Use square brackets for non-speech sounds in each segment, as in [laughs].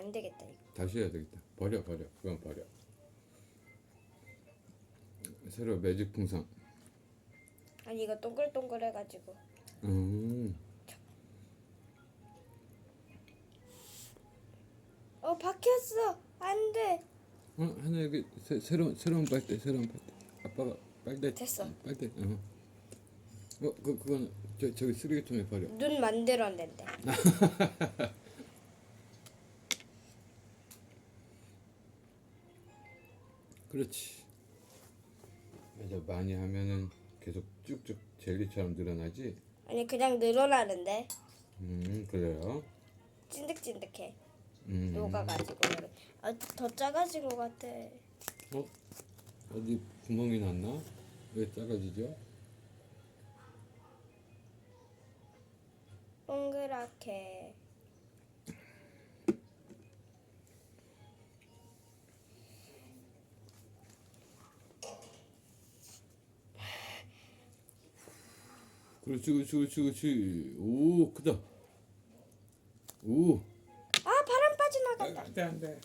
안 되겠다 이거. 다시 해야 되겠다. 버려 버려. 그건 버려. 새로 매직 풍선. 아니 이거 동글동글 해가지고. 음. 어 박혔어. 안 돼. 어 하나 여기 새, 새로운 새로운 빨대 새로운 빨대. 아빠가 빨대. 됐어. 빨대. 어. 어 그 그건 저 저기 쓰레기통에 버려. 눈 만들어낸대. [laughs] 그렇지. 맞아 많이 하면은 계속 쭉쭉 젤리처럼 늘어나지. 아니 그냥 늘어나는데 음 그래요. 찐득찐득해. 음. 녹아가지고. 아더 작아진 것 같아. 어? 어디 구멍이 났나? 왜 작아지죠? 동그랗게. 그렇지 그렇지 그렇지 그렇지 오 크다 오 아 바람 빠져나간다. 안돼 안돼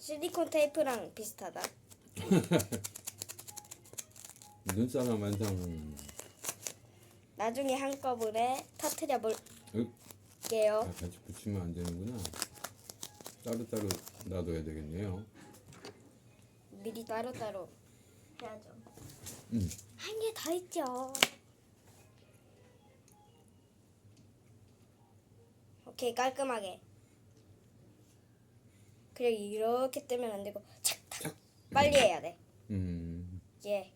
실리콘 테이프랑 비슷하다. [laughs] 눈사람 완성 나중에 한꺼번에 터트려 어? 볼게요. 아, 같이 붙이면 안 되는구나 따로따로 놔둬야 되겠네요 미리 따로따로 해야죠. 음. 한개 더 있죠. 오케이 깔끔하게. 그리고 이렇게 뜨면 안 되고 착착 빨리 해야 돼. 음 예.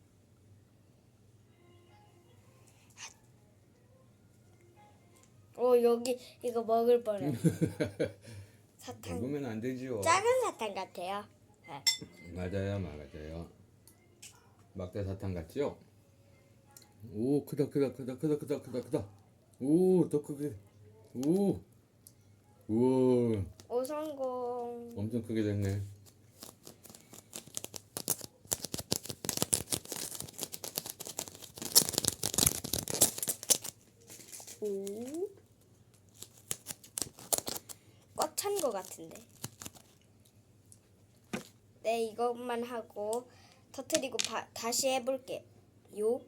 오 여기 이거 먹을 뻔해. [laughs] 사탕 먹으면 안 되지요 작은 사탕 같아요. 네. 맞아요 맞아요 막대 사탕 같지요? 오 크다 크다 크다 크다 크다 크다 크다 오더 크게 오 우와 오 성공. 엄청 크게 됐네 오. 꽉 찬 거 같은데. 네, 이것만 하고 터트리고 바, 다시 해볼게. 요.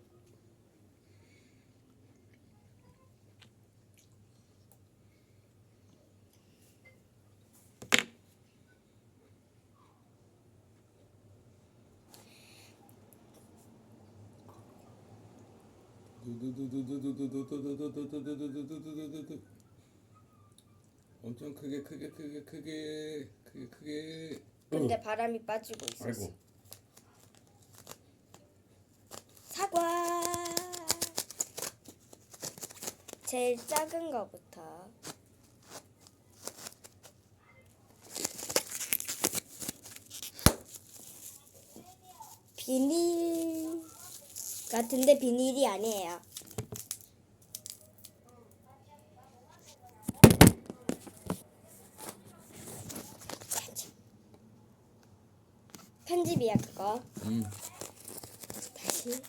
엄청 크게 크게 크게 크게 크게 크게 근데 바람이 빠지고 있었어. 아이고 사과. 제일 작은 거부터. 비닐 같은데 비닐이 아니에요. 편집. 편집이야 그거. 음 다시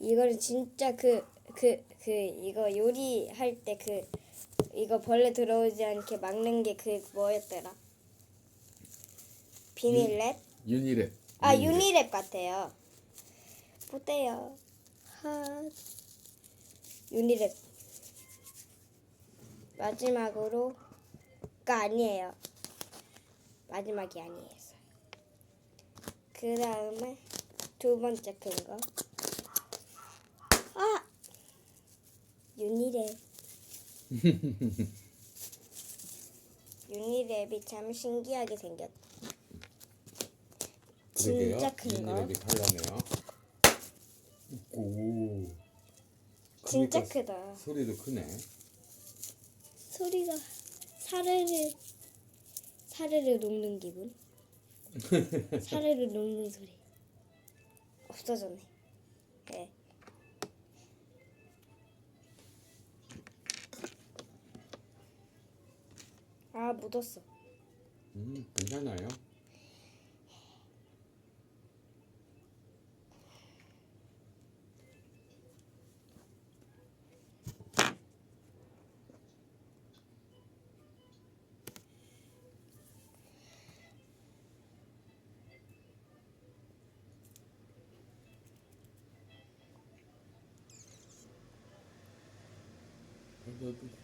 이거는 진짜 그 그 그 이거 요리할 때 그 이거 벌레 들어오지 않게 막는 게 그 뭐였더라? 비닐랩? 유니랩. 아 유니랩. 같아요. 보세요? 하. 유니랩. 마지막으로가 아니에요. 마지막이 아니에요. 그 다음에 두 번째 큰 거. 아! 유니랩. 유니랩이 [laughs] 참 신기하게 생겼. 그러게요 진짜 큰 거. 유니랩이 칼라네요 오 진짜 크니까 크다. 소리도 크네 소리가 사르르 사르르 녹는 기분. [laughs] 사르르 녹는 소리. 없어졌네. 네. 아 묻었어. 음 괜찮아요.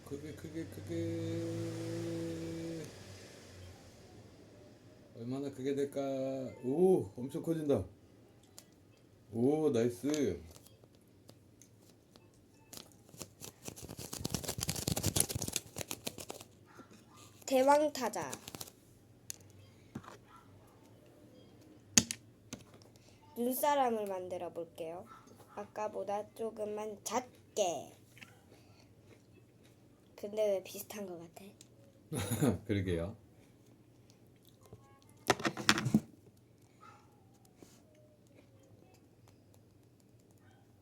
그게 그게 그게 얼마나 크게 될까 오 엄청 커진다 오 나이스 대왕 타자. 눈사람을 만들어 볼게요. 아까보다 조금만 작게. 근데 왜 비슷한 것 같아? [laughs] 그러게요